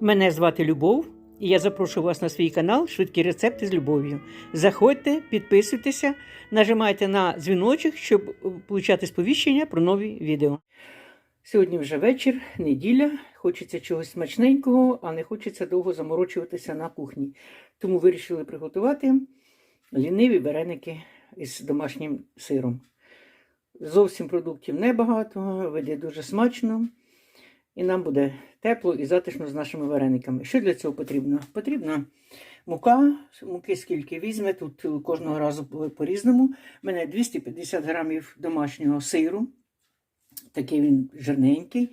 Мене звати Любов, і я запрошую вас на свій канал Швидкі рецепти з любов'ю. Заходьте, підписуйтеся, нажимайте на дзвіночок, щоб отримати сповіщення про нові відео. Сьогодні вже вечір, неділя. Хочеться чогось смачненького, а не хочеться довго заморочуватися на кухні. Тому вирішили приготувати ліниві вареники із домашнім сиром. Зовсім продуктів небагато, вийде дуже смачно. І нам буде тепло і затишно з нашими варениками. Що для цього потрібно? Потрібна мука, муки скільки візьме, тут кожного разу по-різному. У мене 250 грамів домашнього сиру, такий він жирненький.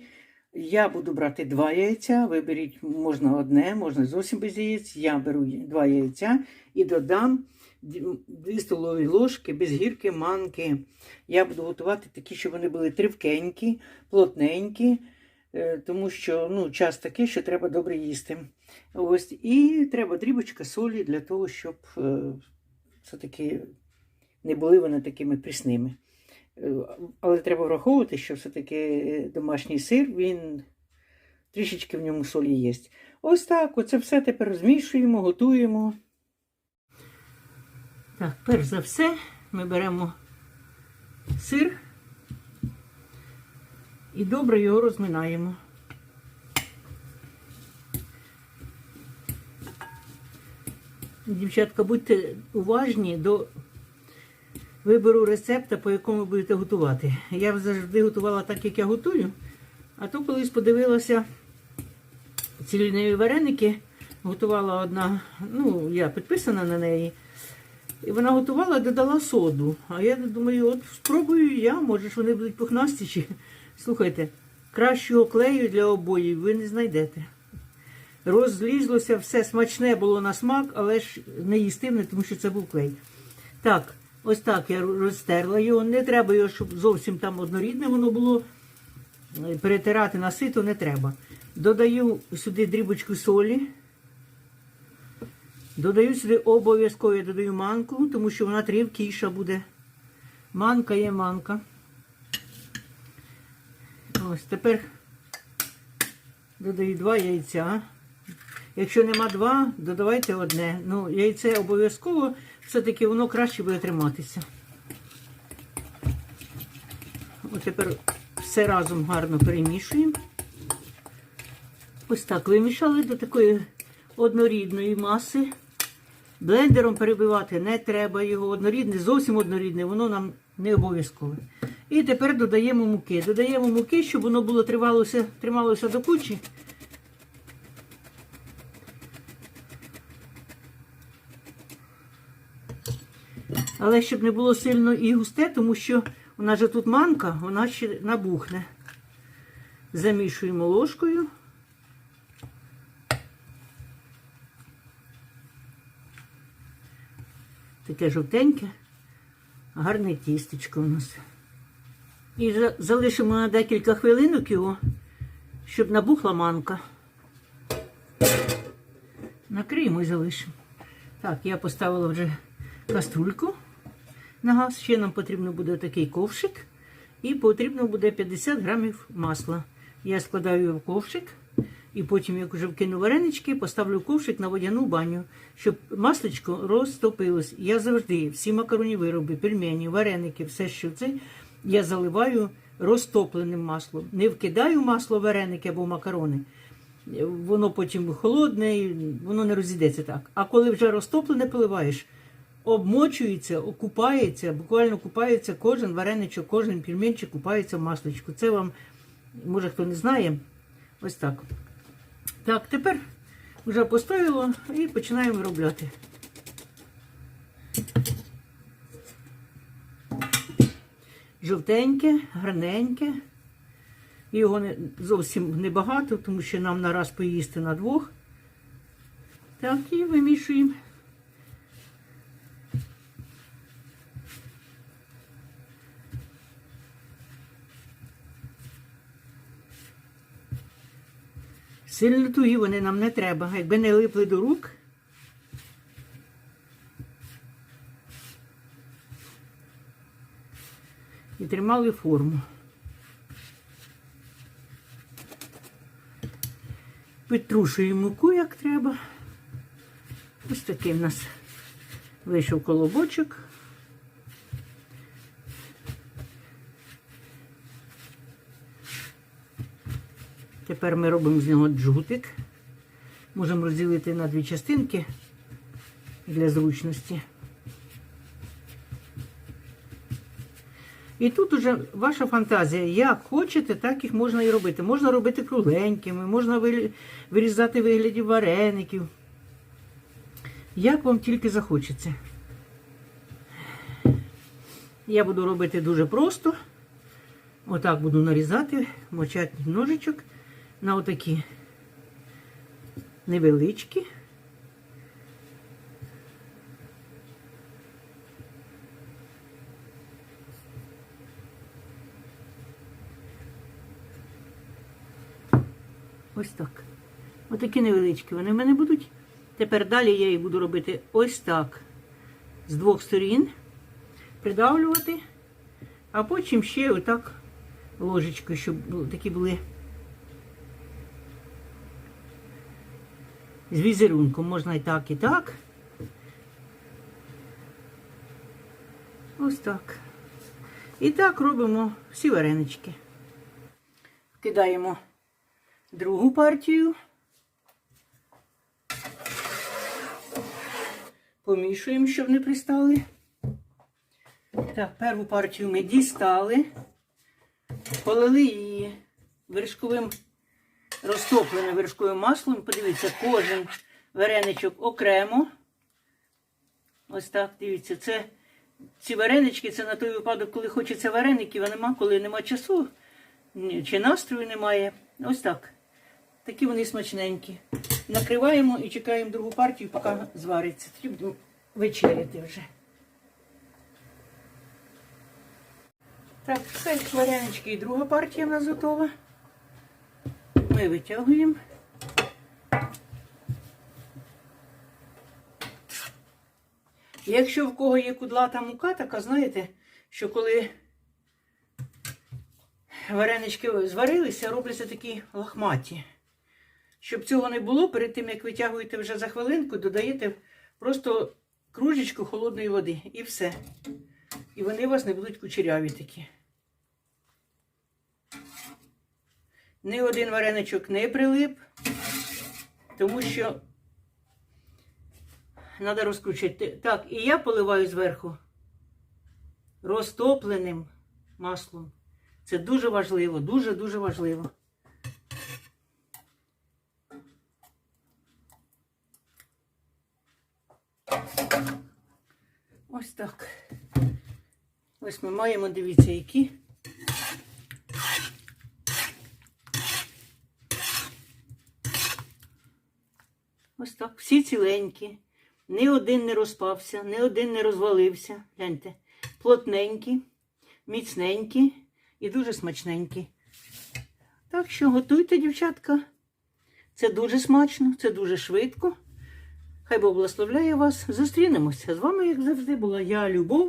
Я буду брати два яйця. Виберіть, можна одне, можна зовсім без яєць. Я беру два яйця і додам 2 столові ложки без гірки, манки. Я буду готувати такі, щоб вони були тривкенькі, плотненькі. Е, тому що ну, час такий, що треба добре їсти. Ось, І треба дрібочка солі для того, щоб е, все-таки не були вони такими прісними. Е, але треба враховувати, що все-таки домашній сир, він трішечки в ньому солі є. Ось так, оце все тепер змішуємо, готуємо. Так, перш за все ми беремо сир і добре його розминаємо. Дівчатка, будьте уважні до вибору рецепта, по якому будете готувати. Я завжди готувала так, як я готую, а то колись подивилася ці ліниві вареники, готувала одна, ну, я підписана на неї. І вона готувала, додала соду. А я думаю, от спробую я, може ж вони будуть пухнастіші. Слухайте, кращого клею для обоїв ви не знайдете. Розлізлося, все смачне було на смак, але ж не їстивне, тому що це був клей. Так, ось так я розтерла його. Не треба його, щоб зовсім там однорідне воно було. Перетирати на сито не треба. Додаю сюди дрібочку солі. Додаю сюди обов'язково я додаю манку, тому що вона трівкіша буде. Манка є манка. Ось тепер додаю два яйця. Якщо нема два, додавайте одне. Ну, яйце обов'язково, все-таки воно краще буде триматися. Ось тепер все разом гарно перемішуємо. Ось так вимішали до такої однорідної маси. Блендером перебивати не треба його однорідне, зовсім однорідне, воно нам не обов'язкове. І тепер додаємо муки. Додаємо муки, щоб воно було трималося, трималося до кучі. Але щоб не було сильно і густе, тому що у нас же тут манка, вона ще набухне. Замішуємо ложкою. Таке жовтеньке, гарне тістечко у нас. І залишимо на декілька хвилинок його, щоб набухла манка. Накриємо і залишимо. Так, я поставила вже каструльку на газ. Ще нам потрібно буде такий ковшик. І потрібно буде 50 грамів масла. Я складаю його в ковшик. І потім, як вже вкину варенички, поставлю ковшик на водяну баню, щоб масличко розтопилось. Я завжди всі макаронні вироби, пельмені, вареники, все, що це, я заливаю розтопленим маслом. Не вкидаю масло вареники або макарони. Воно потім холодне, і воно не розійдеться так. А коли вже розтоплене поливаєш, обмочується, окупається, буквально купається кожен вареничок, кожен пельменчик купається в масличку. Це вам, може хто не знає, ось так. Так, тепер вже поставило і починаємо виробляти. Жовтеньке, гарненьке. Його не, зовсім небагато, тому що нам нараз поїсти на двох. Так, і вимішуємо. Сильно тугі вони нам не треба. Якби не липли до рук. І тримали форму. Підтрушуємо муку, як треба. Ось такий в нас вийшов колобочок. Тепер ми робимо з нього джутик. Можемо розділити на дві частинки для зручності. І тут уже ваша фантазія. Як хочете, так їх можна і робити. Можна робити кругленькими, можна вирізати вигляді вареників. Як вам тільки захочеться. Я буду робити дуже просто. Отак буду нарізати, мочати ножичок на отакі невеличкі. Ось так. Отакі невеличкі вони в мене будуть. Тепер далі я їх буду робити ось так. З двох сторін. Придавлювати. А потім ще отак ложечкою, щоб такі були з візерунком. Можна і так, і так. Ось так. І так робимо всі варенички. Кидаємо другу партію. Помішуємо, щоб не пристали. Так, першу партію ми дістали, полили її вершковим розтопленим вершковим маслом. Подивіться, кожен вареничок окремо. Ось так, дивіться, це ці варенички це на той випадок, коли хочеться вареників, а нема, коли нема часу чи настрою немає. Ось так. Такі вони смачненькі. Накриваємо і чекаємо другу партію, поки звариться. Тоді будемо вечеряти вже. Так, все, варенички і друга партія в нас готова. Ми витягуємо. Якщо в кого є кудлата мука, така знаєте, що коли варенички зварилися, робляться такі лохматі. Щоб цього не було, перед тим як витягуєте вже за хвилинку, додаєте просто кружечку холодної води і все. І вони у вас не будуть кучеряві такі. Ні один вареничок не прилип, тому що треба розкручити. Так, і я поливаю зверху розтопленим маслом. Це дуже важливо, дуже-дуже важливо. Ось так. Ось ми маємо, дивіться, які. Ось так, всі ціленькі. Ні один не розпався, ні один не розвалився. Гляньте, плотненькі, міцненькі і дуже смачненькі. Так що готуйте, дівчатка. Це дуже смачно, це дуже швидко. Хай Бог благословляє вас. Зустрінемося. З вами, як завжди, була я, Любов.